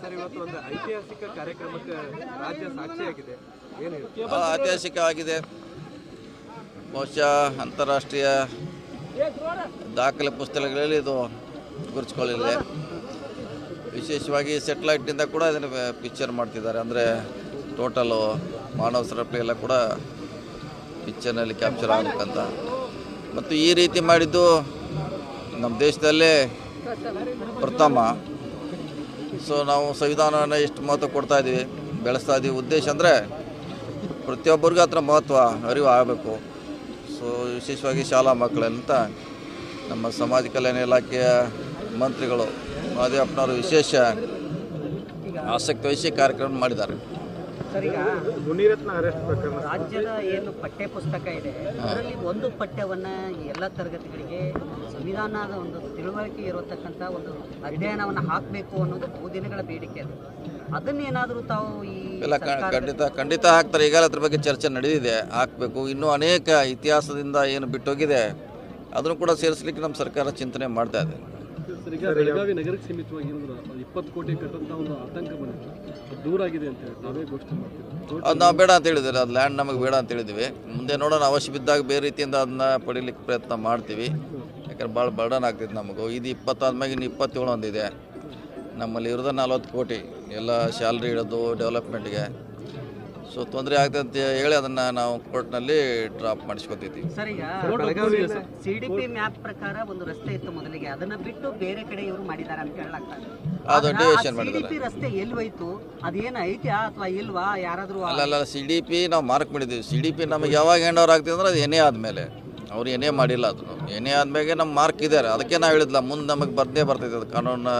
ಐತಿಹಾಸಿಕ ಕಾರ್ಯಕ್ರಮಕ್ಕೆ ರಾಜ್ಯ ಸಾಕ್ಷಿಯಾಗಿದೆ ಏನು ಹೇಳಿ ಆ, ಐತಿಹಾಸಿಕವಾಗಿದೆ. ಬಹುಶಃ ಅಂತಾರಾಷ್ಟ್ರೀಯ ದಾಖಲೆ ಪುಸ್ತಕಗಳಲ್ಲಿ ಇದು ಗುರುತಿಸ್ಕೊಳ್ಳಿಲ್ಲ ವಿಶೇಷವಾಗಿ ಸೆಟ್ಲೈಟ್ನಿಂದ ಕೂಡ ಇದನ್ನು ಪಿಕ್ಚರ್ ಮಾಡ್ತಿದ್ದಾರೆ. ಅಂದರೆ ಟೋಟಲು ಮಾನವ ಸರಪಳಿ ಎಲ್ಲ ಕೂಡ ಪಿಕ್ಚರ್ನಲ್ಲಿ ಕ್ಯಾಪ್ಚರ್ ಆಗಬೇಕಂತ. ಮತ್ತು ಈ ರೀತಿ ಮಾಡಿದ್ದು ನಮ್ಮ ದೇಶದಲ್ಲೇ ಪ್ರಥಮ. ಸೊ ನಾವು ಸಂವಿಧಾನವನ್ನು ಎಷ್ಟು ಮಹತ್ವ ಕೊಡ್ತಾ ಇದ್ದೀವಿ, ಬೆಳೆಸ್ತಾ ಇದ್ದೀವಿ. ಉದ್ದೇಶ ಅಂದರೆ ಪ್ರತಿಯೊಬ್ಬರಿಗೂ ಹತ್ರ ಮಹತ್ವ, ಅರಿವು ಆಗಬೇಕು. ಸೊ ವಿಶೇಷವಾಗಿ ಶಾಲಾ ಮಕ್ಕಳಂತ ನಮ್ಮ ಸಮಾಜ ಕಲ್ಯಾಣ ಇಲಾಖೆಯ ಮಂತ್ರಿಗಳು, ಮಹದೇವಪ್ಪನವರು ವಿಶೇಷ ಆಸಕ್ತಿ ವಹಿಸಿ ಕಾರ್ಯಕ್ರಮ ಮಾಡಿದ್ದಾರೆ. ಮುನಿರತ್ನ ಅರೆಸ್ಟ್ ಪ್ರಕರಣ. ರಾಜ್ಯದ ಏನು ಪಠ್ಯ ಪುಸ್ತಕ ಇದೆ ಅದರಲ್ಲಿ ಒಂದು ಪಠ್ಯವನ್ನ ಎಲ್ಲ ತರಗತಿಗಳಿಗೆ ಸಂವಿಧಾನದ ಒಂದು ತಿಳುವಳಿಕೆ ಇರತಕ್ಕಂಥ ಒಂದು ಅಧ್ಯಯನವನ್ನು ಹಾಕಬೇಕು ಅನ್ನೋದು ಬಹುದಿನಗಳ ಬೇಡಿಕೆ ಅದು. ಅದನ್ನೇನಾದರೂ ತಾವು ಈ ಇಲ್ಲ ಖಂಡಿತ ಖಂಡಿತ ಹಾಕ್ತಾರೆ. ಈಗ ಅದ್ರ ಬಗ್ಗೆ ಚರ್ಚೆ ನಡೆದಿದೆ ಹಾಕಬೇಕು. ಇನ್ನೂ ಅನೇಕ ಇತಿಹಾಸದಿಂದ ಏನು ಬಿಟ್ಟೋಗಿದೆ ಅದನ್ನು ಕೂಡ ಸೇರಿಸಲಿಕ್ಕೆ ನಮ್ಮ ಸರ್ಕಾರ ಚಿಂತನೆ ಮಾಡ್ತಾ ಇದೆ. ನಗರಕ್ಕೆ ಇಪ್ಪತ್ತು ಕೋಟಿ ಕಟ್ಟಂತ ಒಂದು ಆತಂಕ ಬಂದಿತ್ತು. ಅದು ದೂರ ಆಗಿದೆ ಅಂತ ಹೇಳಿ, ನಾವೇ ಮಾಡ್ತೀವಿ. ನಾವು ಬೇಡ ಅಂತ ಹೇಳಿದ್ರೆ ಅದು ಲ್ಯಾಂಡ್ ನಮಗೆ ಬೇಡ ಅಂತ ಹೇಳಿದ್ವಿ ಮುಂದೆ ನೋಡೋಣ, ಅವಶ್ಯ ಬಿದ್ದಾಗ ಬೇರೆ ರೀತಿಯಿಂದ ಅದನ್ನ ಪಡಿಲಿಕ್ಕೆ ಪ್ರಯತ್ನ ಮಾಡ್ತೀವಿ. ಯಾಕಂದ್ರೆ ಭಾಳ ಬರ್ಡನ್ ಆಗ್ತೈತೆ ನಮಗೂ. ಇದು ಇಪ್ಪತ್ತಾದ್ಮೇಲೆ ಇನ್ನು ಇಪ್ಪತ್ತೇಳು ಒಂದಿದೆ. ನಮ್ಮಲ್ಲಿ ಇರೋದು ನಲ್ವತ್ತು ಕೋಟಿ. ಎಲ್ಲ ಸ್ಯಾಲ್ರಿ ಇಡೋದು ಡೆವಲಪ್ಮೆಂಟ್ಗೆ ಸೊ ತೊಂದರೆ ಆಗ್ತದೆ ಅಂತ ಹೇಳಿ ಅದನ್ನು ನಾವು ಕೋರ್ಟ್ನಲ್ಲಿ ಡ್ರಾಪ್ ಮಾಡಿಸ್ಕೊತಿದ್ದೀವಿ ಸರ್ ಈಗ ಸಿಡಿಪಿ ಮ್ಯಾಪ್ ಪ್ರಕಾರ ಒಂದು ರಸ್ತೆ ಇತ್ತು ಮೊದಲಿಗೆ. ಅದನ್ನ ಬಿಟ್ಟು ಬೇರೆ ಕಡೆ ಇವರು ಮಾಡಿದ್ದಾರೆ ಅಂತ ಹೇಳಲಾಗ್ತದೆ ಅದು ಡಿವಿಷನ್ ಮಾಡಿದ್ದಾರೆ. ಸಿಡಿಪಿ ರಸ್ತೆ ಎಲ್ಲಿ ಹೋಯ್ತು? ಅದೇನು ಐತ್ಯಾ ಅಥವಾ ಇಲ್ವಾ? ಯಾರಾದರೂ ಅಲ್ಲ ಅಲ್ಲ ಸಿ ಡಿ ಪಿ ನಾವು ಮಾರ್ಕ್ ಮಾಡಿದ್ದೀವಿ. ಸಿ ಡಿ ಪಿ ನಮಗೆ ಯಾವಾಗ ಹ್ಯಾಂಡ್ ಓವರ್ ಆಗ್ತದೆ ಅಂದ್ರೆ ಅದು ಎನೇ ಆದಮೇಲೆ. ಅವ್ರು ಏನೇ ಮಾಡಿಲ್ಲ ಅದು. ಏನೇ ಆದ್ಮೇಲೆ ನಮ್ಮ ಮಾರ್ಕ್ ಇದ್ದಾರೆ. ಅದಕ್ಕೆ ನಾವು ಹೇಳಿದ್ಲ ಮುಂದೆ ನಮಗೆ ಬರ್ದೇ ಬರ್ತೈತೆ ಅದು ಕಾನೂನು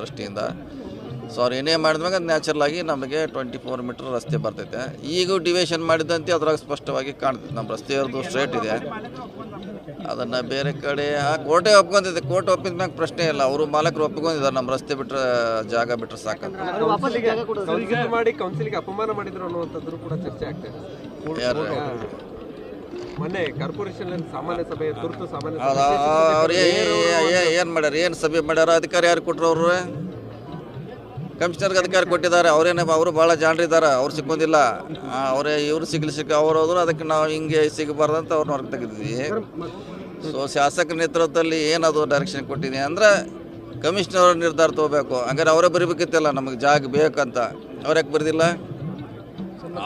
ದೃಷ್ಟಿಯಿಂದ. ಸೊ ಅವ್ರು ಏನೇ ಮಾಡಿದ್ಮ್ಯಾಗ ಅದು ನ್ಯಾಚುರಲ್ ಆಗಿ ನಮಗೆ ಟ್ವೆಂಟಿ ಫೋರ್ ಮೀಟ್ರ್ ರಸ್ತೆ ಬರ್ತೈತೆ. ಈಗ ಡಿವೇಶನ್ ಮಾಡಿದಂತೆ ಅದ್ರಾಗ ಸ್ಪಷ್ಟವಾಗಿ ಕಾಣ್ತೈತೆ. ನಮ್ಮ ರಸ್ತೆಯವ್ರದ್ದು ಸ್ಟ್ರೇಟ್ ಇದೆ. ಅದನ್ನು ಬೇರೆ ಕಡೆ ಆ ಕೋಟೆ ಒಪ್ಕೊಂತಿದೆ ಕೋಟೆ ಒಪ್ಪಿದ ಮ್ಯಾಗ ಪ್ರಶ್ನೆ ಇಲ್ಲ. ಅವರು ಮಾಲಕರು ಒಪ್ಕೊಂಡಿದ್ದಾರೆ ನಮ್ಮ ರಸ್ತೆ ಬಿಟ್ಟರೆ ಜಾಗ ಬಿಟ್ಟರೆ ಸಾಕು ಕೌನ್ಸಿಲ್ ಮಾಡಿ ಕೌನ್ಸಿಲ್ಗೆ ಅಪಮಾನ ಮಾಡಿದ್ರು ಅನ್ನುವಂಥದ್ದು ಕೂಡ ಚರ್ಚೆ ಆಗ್ತದೆ ಮೊನ್ನೆ ಕಾರ್ಪೊರೇಷನ್ ಸಾಮಾನ್ಯ ಸಭೆ ತುರ್ತು ಸಾಮಾನ್ಯ ಅವ್ರು ಏನು ಮಾಡ್ಯಾರ? ಏನು ಸಭೆ ಮಾಡ್ಯಾರ? ಅಧಿಕಾರ ಯಾರು ಕೊಟ್ರು ಅವರು? ಕಮಿಷನರ್ಗೆ ಅಧಿಕಾರ ಕೊಟ್ಟಿದ್ದಾರೆ. ಅವರೇನೇ ಅವರು ಭಾಳ ಜಾಣರಿದ್ದಾರೆ ಅವ್ರು ಸಿಕ್ಕೊಂದಿಲ್ಲ ಆ, ಅವರೇ ಇವರು ಸಿಗ್ಲಿ ಸಿಕ್ಕ ಅವ್ರು ಹೋದ್ರು ಅದಕ್ಕೆ ನಾವು ಹಿಂಗೆ ಸಿಗಬಾರ್ದಂತ ಅವ್ರನ್ನ ಹೊರಗೆ ತೆಗೆದಿದ್ವಿ. ಸೊ ಶಾಸಕ ನೇತೃತ್ವದಲ್ಲಿ ಏನದು ಡೈರೆಕ್ಷನ್ ಕೊಟ್ಟಿದೆ ಅಂದ್ರೆ ಕಮಿಷನರ್ ನಿರ್ಧಾರ ತಗೋಬೇಕು. ಹಂಗಾರೆ ಅವರೇ ಬರಿಬೇಕಿತ್ತಲ್ಲ ನಮಗೆ ಜಾಗ ಬೇಕಂತ. ಅವ್ರು ಯಾಕೆ ಬರೆದಿಲ್ಲ?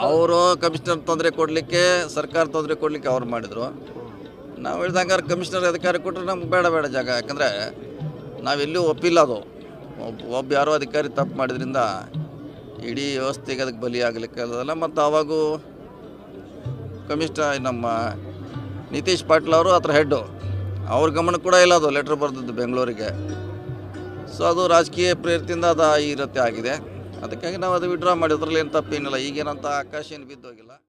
ಅವರು ಕಮಿಷನರ್ ತೊಂದರೆ ಕೊಡಲಿಕ್ಕೆ ಸರ್ಕಾರ ತೊಂದರೆ ಕೊಡಲಿಕ್ಕೆ ಅವ್ರು ಮಾಡಿದರು. ನಾವು ಹೇಳ್ದಂಗಾರೆ ಕಮಿಷನರ್ ಅಧಿಕಾರ ಕೊಟ್ಟರೆ ನಮ್ಗೆ ಬೇಡ ಬೇಡ ಜಾಗ. ಯಾಕಂದರೆ ನಾವೆಲ್ಲೂ ಒಪ್ಪಿಲ್ಲ ಅದು. ಒಬ್ಬ ಯಾರೋ ಅಧಿಕಾರಿ ತಪ್ಪು ಮಾಡಿದ್ರಿಂದ ಇಡೀ ವ್ಯವಸ್ಥೆಗೆ ಅದಕ್ಕೆ ಬಲಿ ಆಗಲಿಕ್ಕೆ ಅದಲ್ಲ ಮತ್ತು ಅವಾಗೂ ಕಮಿಷ್ನರ್ ನಮ್ಮ ನಿತೀಶ್ ಪಾಟೀಲ್ ಅವರು ಅದರ ಹೆಡ್ಡು ಅವ್ರ ಗಮನ ಕೂಡ ಇಲ್ಲ ಅದು ಲೆಟ್ರ್ ಬರೆದದ್ದು ಬೆಂಗಳೂರಿಗೆ. ಸೊ ಅದು ರಾಜಕೀಯ ಪ್ರೇರಿತಿಂದ ಅದು ಈ ರೀತಿ ಆಗಿದೆ. ಅದಕ್ಕಾಗಿ ನಾವು ಅದು ವಿಡ್ರಾ ಮಾಡಿದ್ರಲ್ಲಿ ಏನು ತಪ್ಪೇನಿಲ್ಲ. ಈಗೇನಂತ ಆಕಾಶ ಏನು ಬಿದ್ದೋಗಿಲ್ಲ.